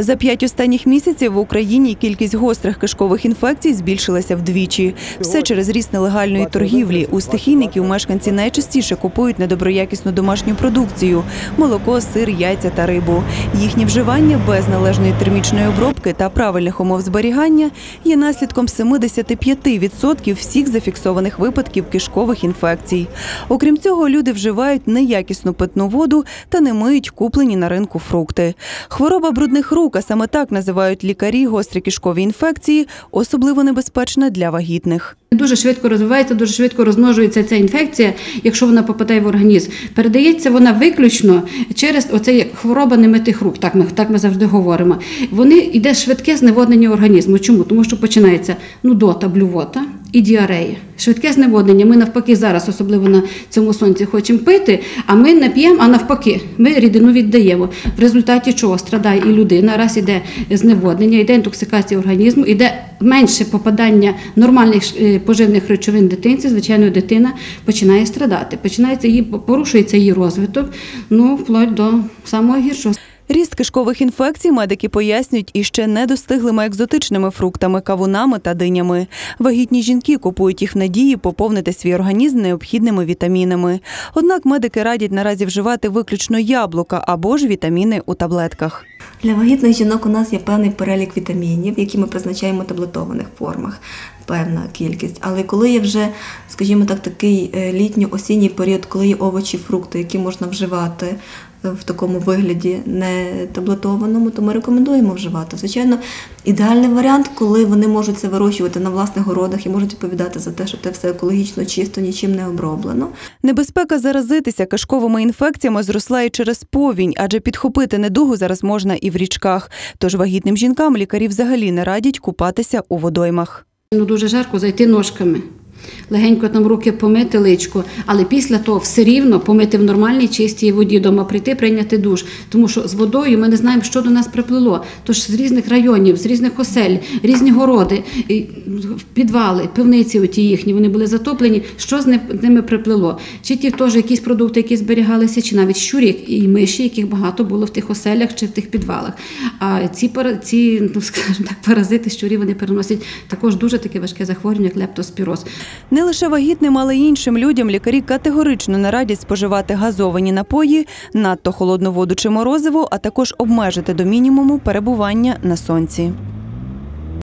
За п'ять останніх місяців в Україні кількість гострих кишкових інфекцій збільшилася вдвічі. Все через ріст нелегальної торгівлі. У стихійників мешканці найчастіше купують недоброякісну домашню продукцію молоко, сир, яйця та рибу. Їхнє вживання без належної термічної обробки та правильних умов зберігання є наслідком 75% всіх зафіксованих випадків кишкових інфекцій. Окрім цього, люди вживають неякісну питну воду та не миють куплені на ринку фрукти. Хвороба брудних рук, а саме так називають лікарі гострі кишкові інфекції, особливо небезпечна для вагітних. Дуже швидко розвивається, дуже швидко розмножується ця інфекція, якщо вона попадає в організм. Передається вона виключно через оце як хвороба немитих рук. Так ми так ми завжди говоримо. Вони йде швидке зневоднення організму. Чому? Тому що починається нудота, блювота і діарея. Швидке зневоднення. Ми навпаки зараз, особливо на цьому сонці, хочемо пити, а ми не п'ємо, а навпаки, ми рідину віддаємо. В результаті чого страдає і людина. Раз іде зневоднення, йде інтоксикація організму, іде менше попадання нормальних е, поживних речовин дитинці, звичайно, дитина починає страдати. Починається її порушується її розвиток, ну вплоть до самого гіршого. Ріст кишкових інфекцій медики пояснюють іще недостиглими екзотичними фруктами, кавунами та динями. Вагітні жінки купують їх в надії поповнити свій організм необхідними вітамінами. Однак медики радять наразі вживати виключно яблука або ж вітаміни у таблетках. Для вагітних жінок у нас є певний перелік вітамінів, які ми призначаємо в таблетованих формах, певна кількість. Але коли є вже, скажімо так, такий е, літньо-осінній період, коли є овочі, фрукти, які можна вживати в такому вигляді не таблетованому, то ми рекомендуємо вживати. Звичайно, ідеальний варіант, коли вони можуть це вирощувати на власних городах і можуть відповідати за те, що це все екологічно чисто, нічим не оброблено. Небезпека заразитися кишковими інфекціями зросла і через повінь, адже підхопити недугу зараз можна і в річках. Тож вагітним жінкам лікарі взагалі не радять купатися у водоймах. Ну дуже жарко зайти ножками. Легенько там руки помити личку, але після того все рівно помити в нормальній чистій воді дома, прийти, прийняти душ. Тому що з водою ми не знаємо, що до нас приплило. Тож з різних районів, з різних осель, різні городи, підвали, пивниці оті їхні, вони були затоплені. Що з ними приплило? Чи ті теж якісь продукти, які зберігалися, чи навіть щурі і миші, яких багато було в тих оселях чи в тих підвалах. А ці ці, ну скажімо так, паразити, щурі вони переносять також дуже таке важке захворювання, як лептоспіроз. Не лише вагітним, але й іншим людям лікарі категорично не радять споживати газовані напої, надто холодну воду чи морозиво, а також обмежити до мінімуму перебування на сонці.